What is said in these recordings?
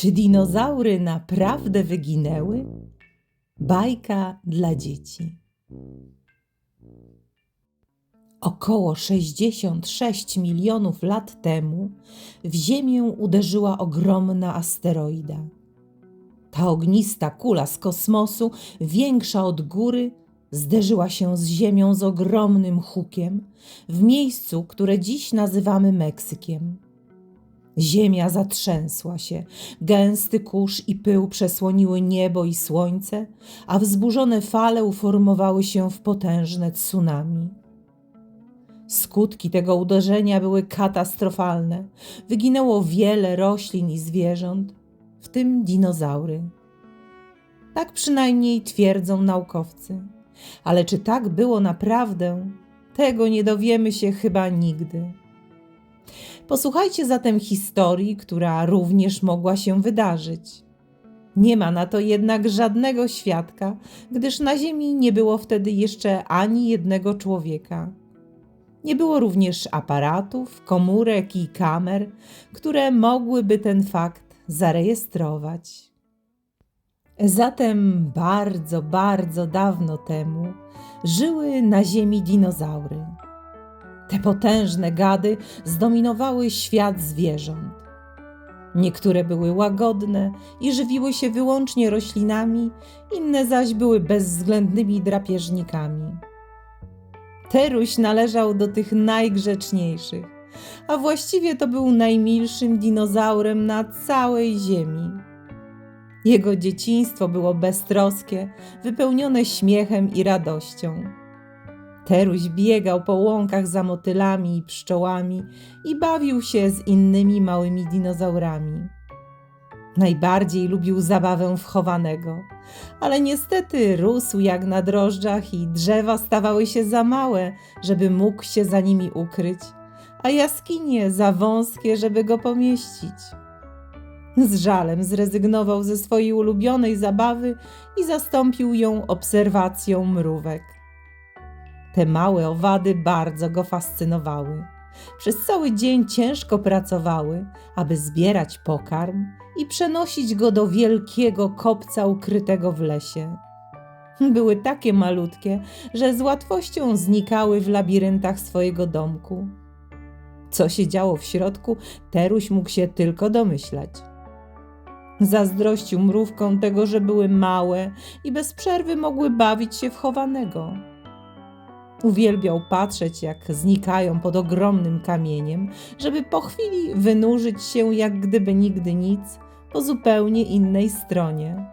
Czy dinozaury naprawdę wyginęły? Bajka dla dzieci. Około 66 milionów lat temu w Ziemię uderzyła ogromna asteroida. Ta ognista kula z kosmosu, większa od góry, zderzyła się z Ziemią z ogromnym hukiem w miejscu, które dziś nazywamy Meksykiem. Ziemia zatrzęsła się, gęsty kurz i pył przesłoniły niebo i słońce, a wzburzone fale uformowały się w potężne tsunami. Skutki tego uderzenia były katastrofalne. Wyginęło wiele roślin i zwierząt, w tym dinozaury. Tak przynajmniej twierdzą naukowcy. Ale czy tak było naprawdę, tego nie dowiemy się chyba nigdy. Posłuchajcie zatem historii, która również mogła się wydarzyć. Nie ma na to jednak żadnego świadka, gdyż na Ziemi nie było wtedy jeszcze ani jednego człowieka. Nie było również aparatów, komórek i kamer, które mogłyby ten fakt zarejestrować. Zatem bardzo, bardzo dawno temu żyły na Ziemi dinozaury. Te potężne gady zdominowały świat zwierząt. Niektóre były łagodne i żywiły się wyłącznie roślinami, inne zaś były bezwzględnymi drapieżnikami. Teruś należał do tych najgrzeczniejszych, a właściwie to był najmilszym dinozaurem na całej Ziemi. Jego dzieciństwo było beztroskie, wypełnione śmiechem i radością. Teruś biegał po łąkach za motylami i pszczołami i bawił się z innymi małymi dinozaurami. Najbardziej lubił zabawę wchowanego, ale niestety rósł jak na drożdżach i drzewa stawały się za małe, żeby mógł się za nimi ukryć, a jaskinie za wąskie, żeby go pomieścić. Z żalem zrezygnował ze swojej ulubionej zabawy i zastąpił ją obserwacją mrówek. Te małe owady bardzo go fascynowały. Przez cały dzień ciężko pracowały, aby zbierać pokarm i przenosić go do wielkiego kopca ukrytego w lesie. Były takie malutkie, że z łatwością znikały w labiryntach swojego domku. Co się działo w środku, Teruś mógł się tylko domyślać. Zazdrościł mrówkom tego, że były małe i bez przerwy mogły bawić się w chowanego. Uwielbiał patrzeć, jak znikają pod ogromnym kamieniem, żeby po chwili wynurzyć się, jak gdyby nigdy nic, po zupełnie innej stronie.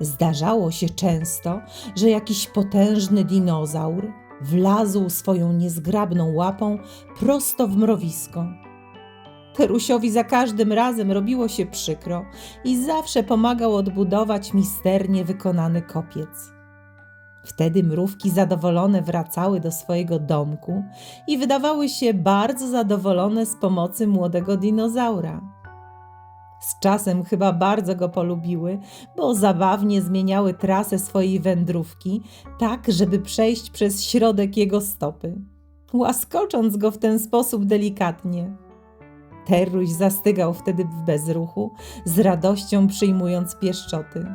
Zdarzało się często, że jakiś potężny dinozaur wlazł swoją niezgrabną łapą prosto w mrowisko. Terusiowi za każdym razem robiło się przykro i zawsze pomagał odbudować misternie wykonany kopiec. Wtedy mrówki zadowolone wracały do swojego domku i wydawały się bardzo zadowolone z pomocy młodego dinozaura. Z czasem chyba bardzo go polubiły, bo zabawnie zmieniały trasę swojej wędrówki, tak żeby przejść przez środek jego stopy, łaskocząc go w ten sposób delikatnie. Teruś zastygał wtedy w bezruchu, z radością przyjmując pieszczoty.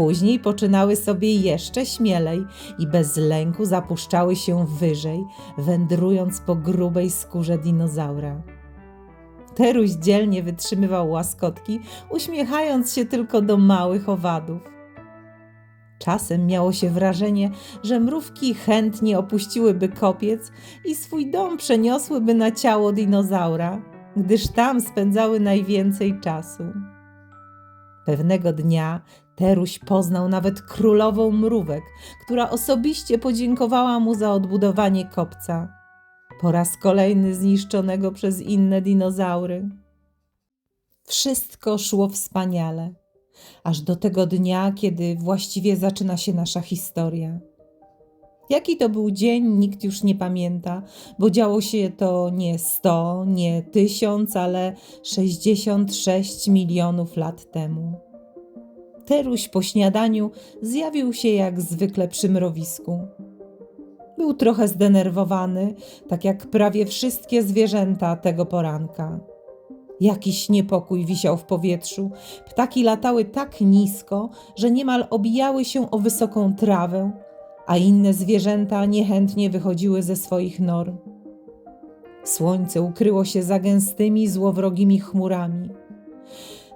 Później poczynały sobie jeszcze śmielej i bez lęku zapuszczały się wyżej, wędrując po grubej skórze dinozaura. Teruś dzielnie wytrzymywał łaskotki, uśmiechając się tylko do małych owadów. Czasem miało się wrażenie, że mrówki chętnie opuściłyby kopiec i swój dom przeniosłyby na ciało dinozaura, gdyż tam spędzały najwięcej czasu. Pewnego dnia Teruś poznał nawet królową mrówek, która osobiście podziękowała mu za odbudowanie kopca. Po raz kolejny zniszczonego przez inne dinozaury. Wszystko szło wspaniale, aż do tego dnia, kiedy właściwie zaczyna się nasza historia. Jaki to był dzień, nikt już nie pamięta, bo działo się to nie 100, nie 1000, ale 66 milionów lat temu. Teruś po śniadaniu zjawił się jak zwykle przy mrowisku. Był trochę zdenerwowany, tak jak prawie wszystkie zwierzęta tego poranka. Jakiś niepokój wisiał w powietrzu. Ptaki latały tak nisko, że niemal obijały się o wysoką trawę, a inne zwierzęta niechętnie wychodziły ze swoich nor. Słońce ukryło się za gęstymi, złowrogimi chmurami.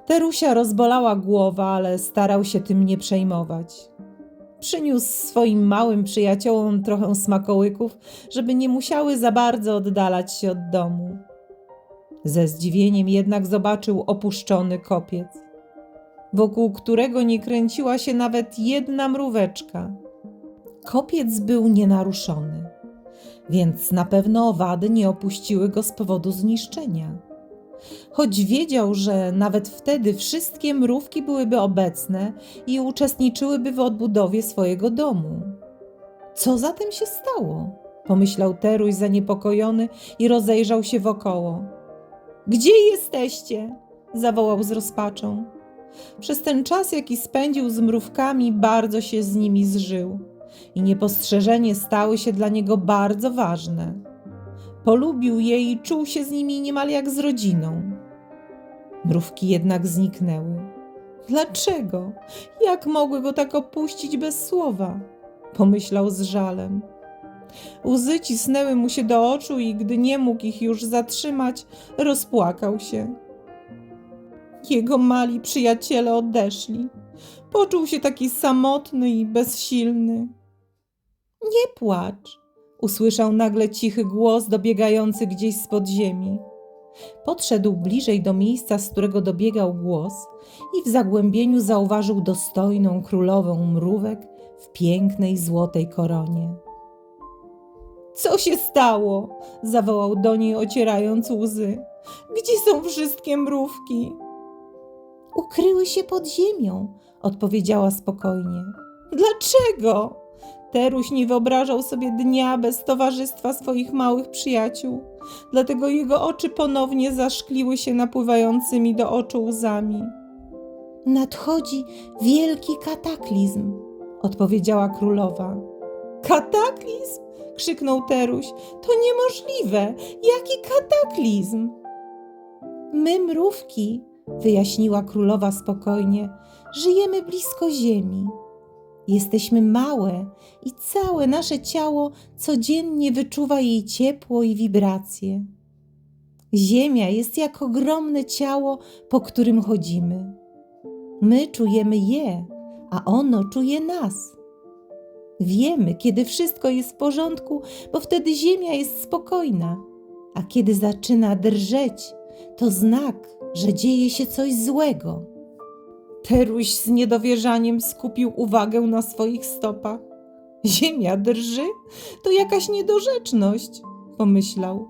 Terusia rozbolała głowa, ale starał się tym nie przejmować. Przyniósł swoim małym przyjaciołom trochę smakołyków, żeby nie musiały za bardzo oddalać się od domu. Ze zdziwieniem jednak zobaczył opuszczony kopiec, wokół którego nie kręciła się nawet jedna mróweczka. Kopiec był nienaruszony, więc na pewno owady nie opuściły go z powodu zniszczenia. Choć wiedział, że nawet wtedy wszystkie mrówki byłyby obecne i uczestniczyłyby w odbudowie swojego domu. Co zatem się stało? Pomyślał Teruś zaniepokojony i rozejrzał się wokoło. Gdzie jesteście? zawołał z rozpaczą. Przez ten czas, jaki spędził z mrówkami, bardzo się z nimi zżył i niepostrzeżenie stały się dla niego bardzo ważne. Polubił je i czuł się z nimi niemal jak z rodziną. Mrówki jednak zniknęły. Dlaczego? Jak mogły go tak opuścić bez słowa? Pomyślał z żalem. Łzy cisnęły mu się do oczu i gdy nie mógł ich już zatrzymać, rozpłakał się. Jego mali przyjaciele odeszli. Poczuł się taki samotny i bezsilny. Nie płacz, usłyszał nagle cichy głos dobiegający gdzieś z podziemi. Podszedł bliżej do miejsca, z którego dobiegał głos i w zagłębieniu zauważył dostojną królową mrówek w pięknej złotej koronie. Co się stało? zawołał do niej, ocierając łzy. Gdzie są wszystkie mrówki? Ukryły się pod ziemią, odpowiedziała spokojnie. Dlaczego? Teruś nie wyobrażał sobie dnia bez towarzystwa swoich małych przyjaciół, dlatego jego oczy ponownie zaszkliły się napływającymi do oczu łzami. Nadchodzi wielki kataklizm, odpowiedziała królowa. Kataklizm? krzyknął Teruś. To niemożliwe! Jaki kataklizm? My, mrówki, wyjaśniła królowa spokojnie, żyjemy blisko ziemi. Jesteśmy małe i całe nasze ciało codziennie wyczuwa jej ciepło i wibracje. Ziemia jest jak ogromne ciało, po którym chodzimy. My czujemy je, a ono czuje nas. Wiemy, kiedy wszystko jest w porządku, bo wtedy ziemia jest spokojna, a kiedy zaczyna drżeć, to znak, że dzieje się coś złego. Teruś z niedowierzaniem skupił uwagę na swoich stopach. Ziemia drży? To jakaś niedorzeczność, pomyślał.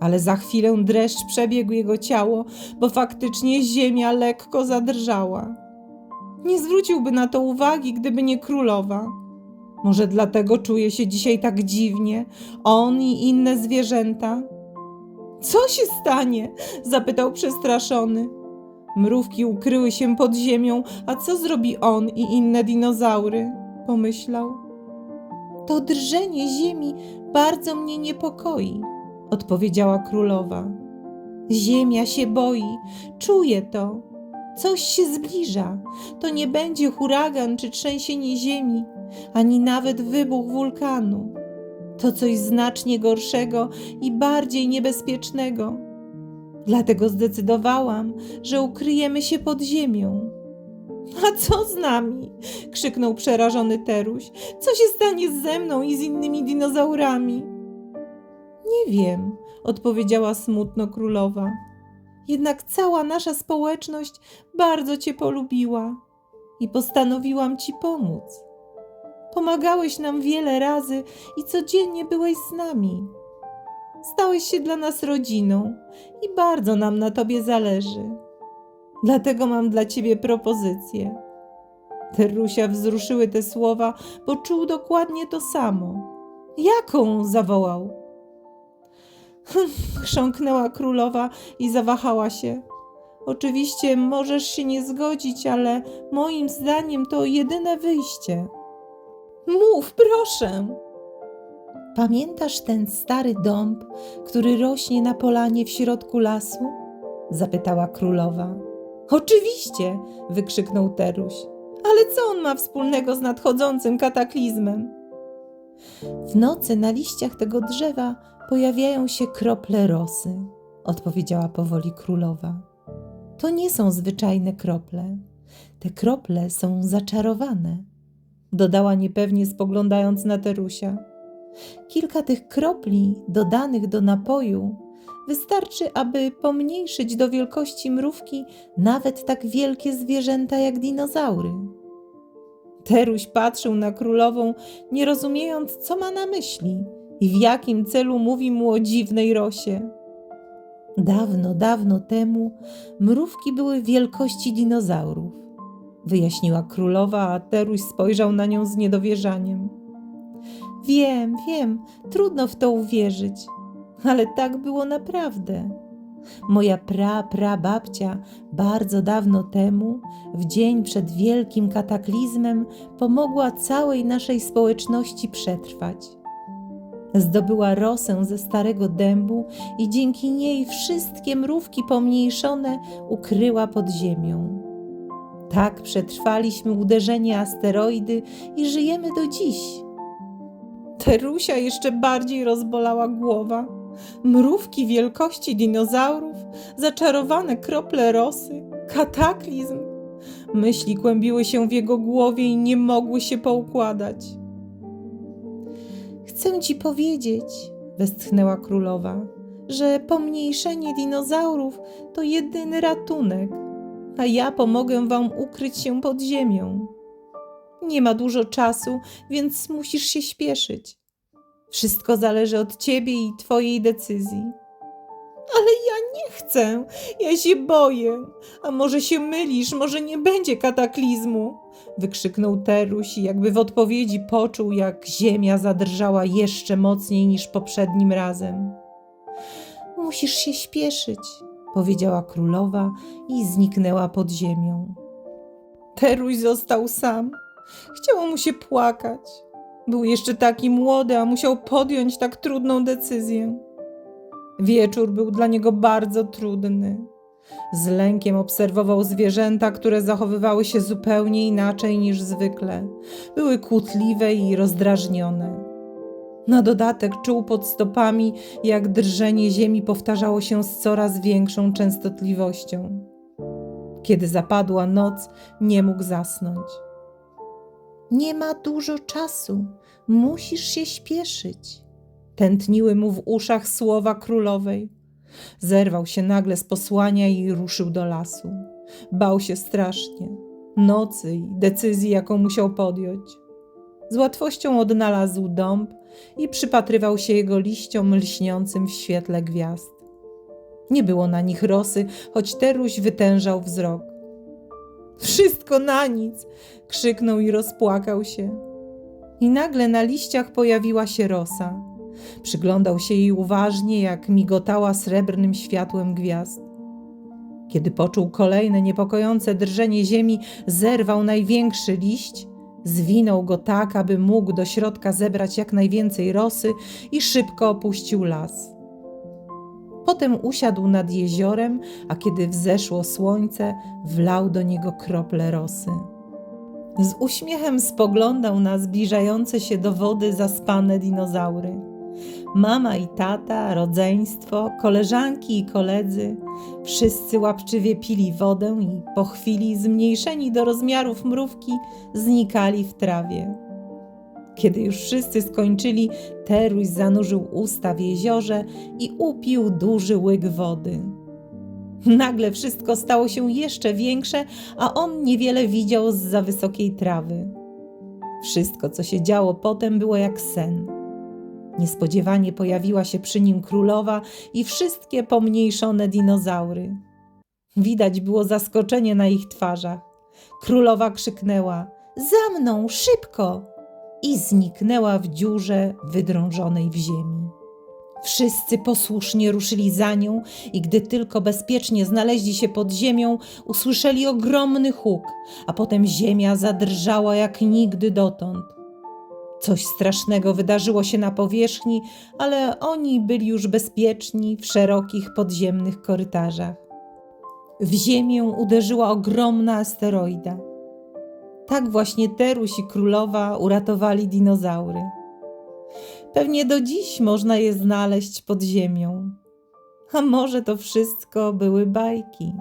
Ale za chwilę dreszcz przebiegł jego ciało, bo faktycznie ziemia lekko zadrżała. Nie zwróciłby na to uwagi, gdyby nie królowa. Może dlatego czuje się dzisiaj tak dziwnie, on i inne zwierzęta. Co się stanie? zapytał przestraszony. Mrówki ukryły się pod ziemią, a co zrobi on i inne dinozaury? pomyślał. To drżenie ziemi bardzo mnie niepokoi, odpowiedziała królowa. Ziemia się boi, czuję to. Coś się zbliża. To nie będzie huragan czy trzęsienie ziemi, ani nawet wybuch wulkanu. To coś znacznie gorszego i bardziej niebezpiecznego. Dlatego zdecydowałam, że ukryjemy się pod ziemią. A co z nami? krzyknął przerażony Teruś. Co się stanie ze mną i z innymi dinozaurami? Nie wiem, odpowiedziała smutno królowa. Jednak cała nasza społeczność bardzo cię polubiła i postanowiłam ci pomóc. Pomagałeś nam wiele razy i codziennie byłeś z nami. Stałeś się dla nas rodziną i bardzo nam na tobie zależy. Dlatego mam dla ciebie propozycję. Terusia wzruszyły te słowa, bo czuł dokładnie to samo. Jaką? zawołał. Chrząknęła królowa i zawahała się. Oczywiście możesz się nie zgodzić, ale moim zdaniem to jedyne wyjście. Mów, proszę. Pamiętasz ten stary dąb, który rośnie na polanie w środku lasu? zapytała królowa. Oczywiście, wykrzyknął Teruś. Ale co on ma wspólnego z nadchodzącym kataklizmem? W nocy na liściach tego drzewa pojawiają się krople rosy, odpowiedziała powoli królowa. To nie są zwyczajne krople. Te krople są zaczarowane, dodała niepewnie spoglądając na Terusia. Kilka tych kropli dodanych do napoju wystarczy, aby pomniejszyć do wielkości mrówki nawet tak wielkie zwierzęta jak dinozaury. Teruś patrzył na królową, nie rozumiejąc, co ma na myśli i w jakim celu mówi mu o dziwnej rosie. Dawno, dawno temu mrówki były wielkości dinozaurów, wyjaśniła królowa, a Teruś spojrzał na nią z niedowierzaniem. Wiem, wiem, trudno w to uwierzyć, ale tak było naprawdę. Moja pra, pra babcia bardzo dawno temu, w dzień przed wielkim kataklizmem, pomogła całej naszej społeczności przetrwać. Zdobyła rosę ze starego dębu i dzięki niej wszystkie mrówki pomniejszone ukryła pod ziemią. Tak przetrwaliśmy uderzenie asteroidy i żyjemy do dziś. Terusia jeszcze bardziej rozbolała głowa. Mrówki wielkości dinozaurów, zaczarowane krople rosy, kataklizm. Myśli kłębiły się w jego głowie i nie mogły się poukładać. Chcę ci powiedzieć, westchnęła królowa, że pomniejszenie dinozaurów to jedyny ratunek, a ja pomogę wam ukryć się pod ziemią. Nie ma dużo czasu, więc musisz się śpieszyć. Wszystko zależy od ciebie i twojej decyzji. Ale ja nie chcę, ja się boję. A może się mylisz, może nie będzie kataklizmu? Wykrzyknął Teruś i jakby w odpowiedzi poczuł, jak ziemia zadrżała jeszcze mocniej niż poprzednim razem. Musisz się śpieszyć, powiedziała królowa i zniknęła pod ziemią. Teruś został sam. Chciało mu się płakać. Był jeszcze taki młody, a musiał podjąć tak trudną decyzję. Wieczór był dla niego bardzo trudny. Z lękiem obserwował zwierzęta, które zachowywały się zupełnie inaczej niż zwykle. Były kłótliwe i rozdrażnione. Na dodatek czuł pod stopami, jak drżenie ziemi powtarzało się z coraz większą częstotliwością. Kiedy zapadła noc, nie mógł zasnąć. Nie ma dużo czasu, musisz się śpieszyć. Tętniły mu w uszach słowa królowej. Zerwał się nagle z posłania i ruszył do lasu. Bał się strasznie nocy i decyzji, jaką musiał podjąć. Z łatwością odnalazł dąb i przypatrywał się jego liściom lśniącym w świetle gwiazd. Nie było na nich rosy, choć Teruś wytężał wzrok. Wszystko na nic! krzyknął i rozpłakał się. I nagle na liściach pojawiła się rosa. Przyglądał się jej uważnie, jak migotała srebrnym światłem gwiazd. Kiedy poczuł kolejne niepokojące drżenie ziemi, zerwał największy liść, zwinął go tak, aby mógł do środka zebrać jak najwięcej rosy i szybko opuścił las. Potem usiadł nad jeziorem, a kiedy wzeszło słońce, wlał do niego krople rosy. Z uśmiechem spoglądał na zbliżające się do wody zaspane dinozaury. Mama i tata, rodzeństwo, koleżanki i koledzy wszyscy łapczywie pili wodę i po chwili, zmniejszeni do rozmiarów mrówki, znikali w trawie. Kiedy już wszyscy skończyli, Teruś zanurzył usta w jeziorze i upił duży łyk wody. Nagle wszystko stało się jeszcze większe, a on niewiele widział z za wysokiej trawy. Wszystko, co się działo potem, było jak sen. Niespodziewanie pojawiła się przy nim królowa i wszystkie pomniejszone dinozaury. Widać było zaskoczenie na ich twarzach. Królowa krzyknęła: Za mną, szybko! I zniknęła w dziurze wydrążonej w ziemi. Wszyscy posłusznie ruszyli za nią i gdy tylko bezpiecznie znaleźli się pod ziemią, usłyszeli ogromny huk, a potem ziemia zadrżała jak nigdy dotąd. Coś strasznego wydarzyło się na powierzchni, ale oni byli już bezpieczni w szerokich podziemnych korytarzach. W ziemię uderzyła ogromna asteroida. Tak właśnie Teruś i królowa uratowali dinozaury. Pewnie do dziś można je znaleźć pod ziemią. A może to wszystko były bajki?